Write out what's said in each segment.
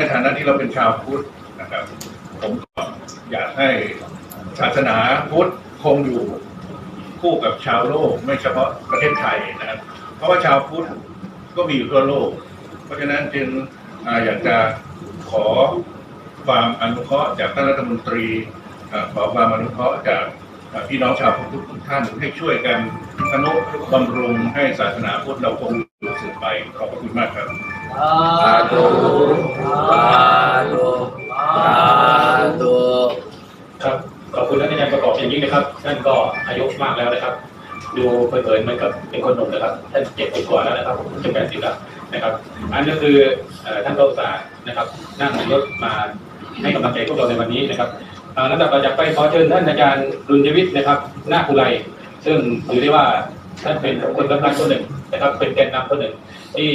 ในฐานะที่เราเป็นชาวพุทธนะครับ ผมก็อยากให้ศาสนาพุทธคงอยู่คู่กับชาวโลก ไม่เฉพาะประเทศไทยนะครับ เพราะว่าชาวพุทธก็มีอยู่ทั่วโลก เพราะฉะนั้นจึงอยากจะขอความอนุเคราะห์จากท่านรัฐมนตรีขอความอนุเคราะห์จากพี่น้องชาวพุทธทุกท่านให้ช่วยกันทนุบำรุงให้ศาสนาพุทธเราคงอยู่สืบไปขอบพระคุณมากครับสาธุสาธุ ครับขอบคุณท่านอาจารย์ประกอบอย่างยิ่งนะครับท่านก็อายุมากแล้วนะครับ ดู เผยๆเหมือนกับเป็นคนหนุ่มนะครับท่านเจ็ดสิบกว่าแล้วนะครับจะแปดสิบแล้วนะครับ อันนี้คือท่านก็อุตสานะครับนั่งรถมาให้กำลังใจพวกเราในวันนี้นะครับเอ่อลำดับต่อจากไปขอเชิญท่านอาจารย์รุญยวิทย์นะครับนาคุไรซึ่งถือได้ว่าท่านเป็นคนสำคัญคนหนึ่งนะครับ เป็นแกนนำคนหนึ่ง ที่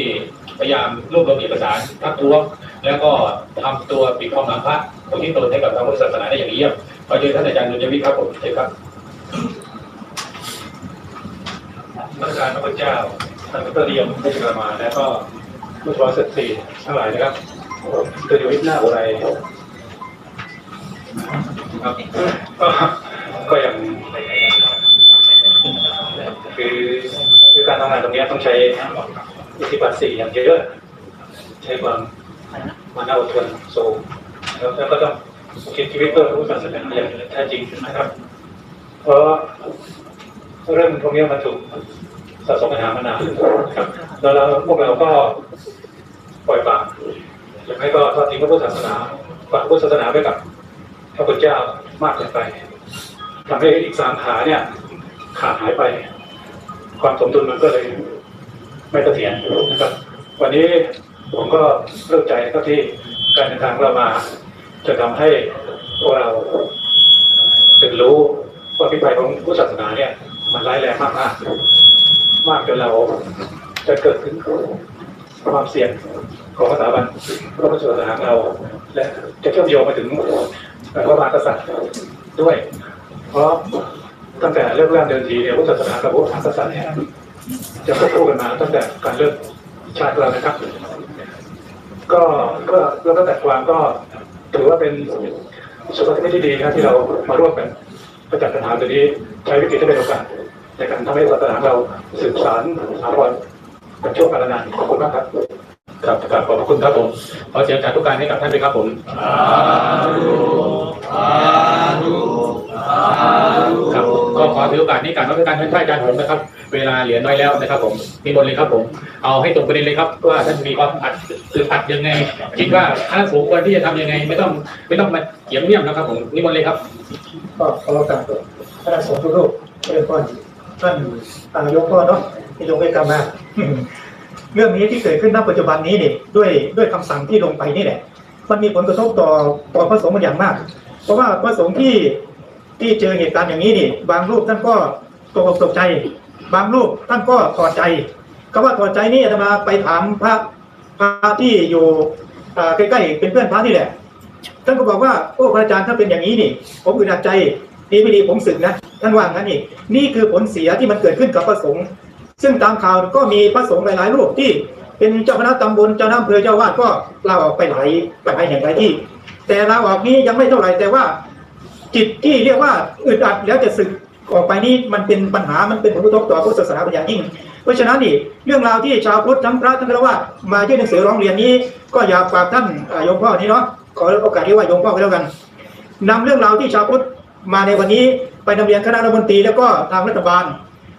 พยายามรวบรวมเอกสารทักท้วงแล้วก็ทำตัวปิดทองหลังพระของที่ตนให้กับทางพุทธศาสนาได้อย่างเยี่ยมขอเชิญท่านอาจารย์นุญวิทย์ครับผมเชิญครับ นักการพระพุทธเจ้าท่านพระเดียมพุทธกรมาแล้วก็ผู้ทวารสตรีทั้งหลายนะครับคือนุญวิทหน้าอะไรครับก็ก็อย่างคือคือการทำงานตรงนี้ต้องใช้อิทธิบาทสี่อย่างเยอะ ใช้ความมานะอดทนสูงแล้วแล้วก็ต้องคิดชีวิตเพื่อรู้ศาสนาอย่างแท้จริงนะครับ เพราะ เรื่องพวกนี้มันถูกสะสมปัญหามานานครับแล้วเราพวกเราก็ปล่อยปละหรือไม่ก็ทอดทิ้งพระพุทธศาสนาฝากพุทธศาสนาไว้กับพระพุทธเจ้ามากเกินไปทำให้อีกสามขาเนี่ย ขาดหายไป ความสมดุลมันก็เลย ไม่เสถียรนะครับ วันนี้ผมก็เลิกใจก็ที่การเดินทางเรามา จะทำให้พวกเราถึงรู้ว่าพิภัยของพุทธศาสนาเนี่ย มันร้ายแรงมากมากมากจนเราจะเกิดขึ้นความเสี่ยงของสถาบันพระพุทธศาสนางเรา และจะเชื่อมโยงมาถึงพระมหากษัตริย์ด้วย เพราะตั้งแต่เริ่มแรกเดินทีเนี่ยพุทธศาสนากับพระมหากษัตริย์เนี่ยจะควบคู่กันมาตั้งแต่การเริ่มชาติเรานะครับ ก็ก็แล้วก็แต่ความก็ถือว่าเป็นสุขภาพที่ดีนะที่เรามาร่วมกันประจัดปัญหาตัวนี้ใช้วิกฤตที่เป็นโอกาส ในการทำให้ศาสนาเราสืบสานสถาบันเป็นช่วงกาลนานขอบคุณมากครับครับครับขอบคุณครับผมขอเสียงจากทุกการให้กับท่านด้วยครับผมครับก็ขอถือโอกาสนี้การรับประการท่านพระอาจารย์ผมนะครับ เวลาเหลือน้อยแล้วนะครับ ผมมีบนเลยครับผม เอาให้ตรงประเด็นเลยครับว่าท่านมีความอัดคืออัดยังไง คิดว่าคณะสงควรที่จะทำยังไง ไม่ต้องไม่ต้องมาเขียมเมี่ยมนะครับ ผมนิมนต์เลยครับ ก็ขอรับการพระสงฆ์ทุกรูปเริ่มต้น ท่านตางยกพ่อเนาะที่ลงให้กรรมาเรื่องนี้ที่เกิดขึ้นณปัจจุบันนี้เนี่ยด้วยด้วยคำสั่งที่ลงไปนี่แหละมันมีผลกระทบต่อต่อพระสงฆ์เป็นอย่างมาก เพราะว่าพระสงฆ์ที่ที่เจอเหตุการณ์อย่างนี้นี่บางรูปท่านก็ตกตกใจ บางรูปท่านก็ถอดใจคำว่าถอดใจนี่อาตมาไปถามพระพระที่อยู่ใกล้ๆเป็นเพื่อนพระนี่แหละท่านก็บอกว่าโอ้พระอาจารย์ถ้าเป็นอย่างนี้นี่ ผมอึดอัดใจดีไม่ดีผมสึกนะ ท่านว่างั้นนี่นี่คือผลเสียที่มันเกิดขึ้นกับพระสงฆ์ซึ่งตามข่าวก็มีพระสงฆ์หลายๆรูปที่เป็นเจ้าคณะตำบลเจ้าหน้าอำเภอเจ้าวาดก็ลาออกไปหลายไปหลายแห่งหลายที่ แต่ลาออกนี้ยังไม่เท่าไหร่แต่ว่า จิตที่เรียกว่าอึดอัดแล้วจะสึกออกไปนี่มันเป็นปัญหามันเป็นผลกระทบต่อพุทธศาสนาเป็นอย่างยิ่ง เพราะฉะนั้นนี่เรื่องราวที่ชาวพุทธทั้งพระทั้งฆราวาสมายื่นหนังสือร้องเรียนนี้ ก็อยากฝากท่านโยมพ่อนี้เนาะขอโอกาสเรียกว่าโยมพ่อไปแล้วกันนำเรื่องราวที่ชาวพุทธมาในวันนี้ ไปนำเรียนคณะรัฐมนตรีแล้วก็ทางรัฐบาล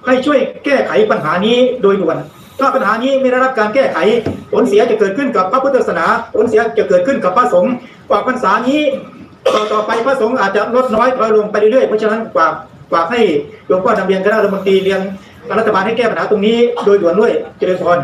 ให้ช่วยแก้ไขปัญหานี้โดยด่วน ถ้าปัญหานี้ไม่ได้รับการแก้ไข ผลเสียจะเกิดขึ้นกับพระพุทธศาสนา ผลเสียจะเกิดขึ้นกับพระสงฆ์กว่าพรรษานี้ต่อต่อไปพระสงฆ์อาจจะลดน้อยถอยลงไปเรื่อยๆเพราะฉะนั้นฝากฝากให้หลวงพ่อนำเรียนคณะรัฐมนตรีเรียนรัฐบาลให้แก้ปัญหาตรงนี้โดยด่วนด้วยเจริญพร